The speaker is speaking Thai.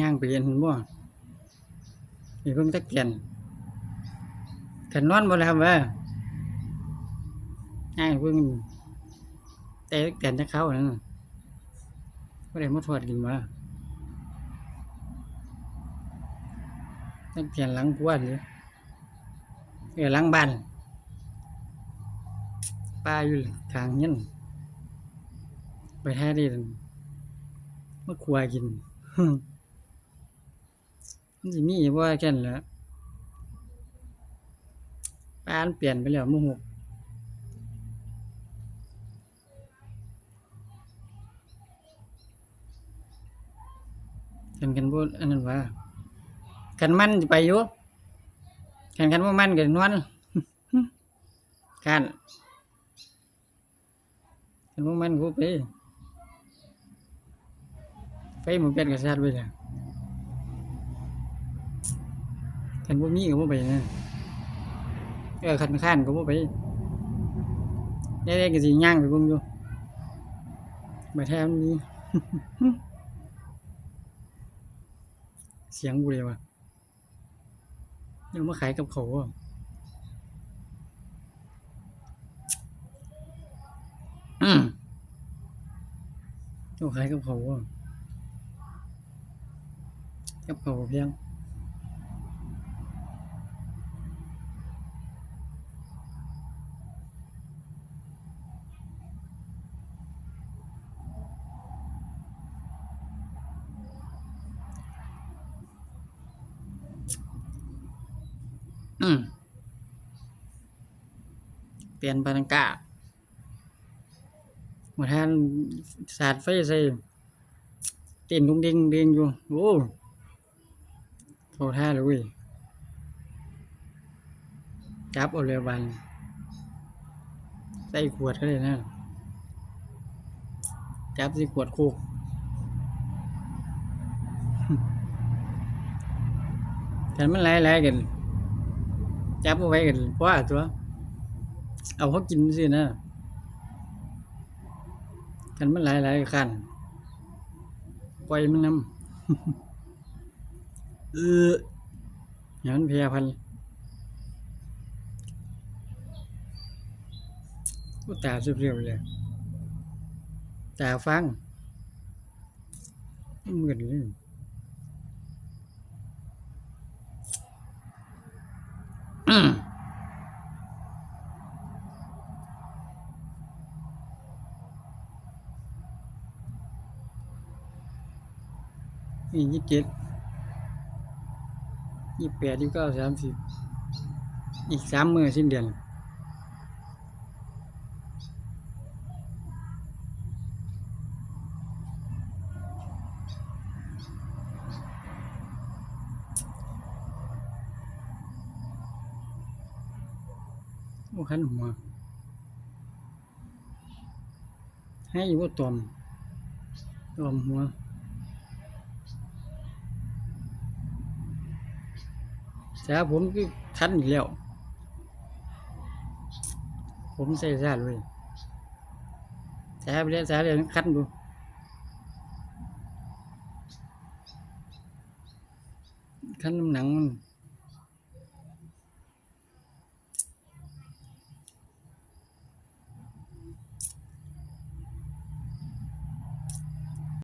ย่างไปเรียนหุ่นบ่มีเพิ่งตะเกียนขันนอนบ่แล้วครับว่าย่างเพิ่งแต่ตะเกียนจะเข้านั่นน่ะบ่ได้มาทอดกินมาตะเกียนหลังผัวหรือเออหลังบ้านป้าอยู่ทางเงี้ยนไปแท้ดิมาครัวกิน มันสิมีบ่แค่นั้นแหละปานเปลี่ยนไปแล้วโมโหกันกันบ่อันนั้นว่ากันมันไปอยู่กันกันบ่มันก็นอนกันกันบ่มันกูไปไปหมู่เป็ดก็ซัดไว้แล้ว คันบ่มีก็บ่ไปนะเออคันข้านก็บ่ไปได้ๆก็สิย่างไปบิ่งอยู่บ่แทมนมีเสียงกูเลยว่ะยังมาขายกับเขาอะอืมยังขายกับเขาอะกับเขาเพียง อืม เปลี่ยนปานังกาหมดทานสาดไฟใส่เต้นดุงเด้งเด้งอยู่ โอ้เข้าท่าเลยจับเอาเรือบันใส่ขวดก็เลยนะจับใสิขวดโคกกันมันหลายๆกัน จับเอาไว้กันเพราะว่าตัว เอาเขากินสินะกันมันหลายหลายๆคันปล่อยมันนำเอออย่ามันเพียพันกูตาสุดเรียวเลยตาฟังเหมือนเลยอืม นี่ยี่สิบเจ็ดยี่สิบแปดยี่สิบเก้าสามสิบอีกสามมือสิ้นเดือน โอ้ขันหัว ให้อยู่ว่าตอม ตอมหัวสาผมคือคันอีกแล้ว ผมใส่ซาเลยสาไปเรียนสาเรียนคันดูคันน้ำหนังมัน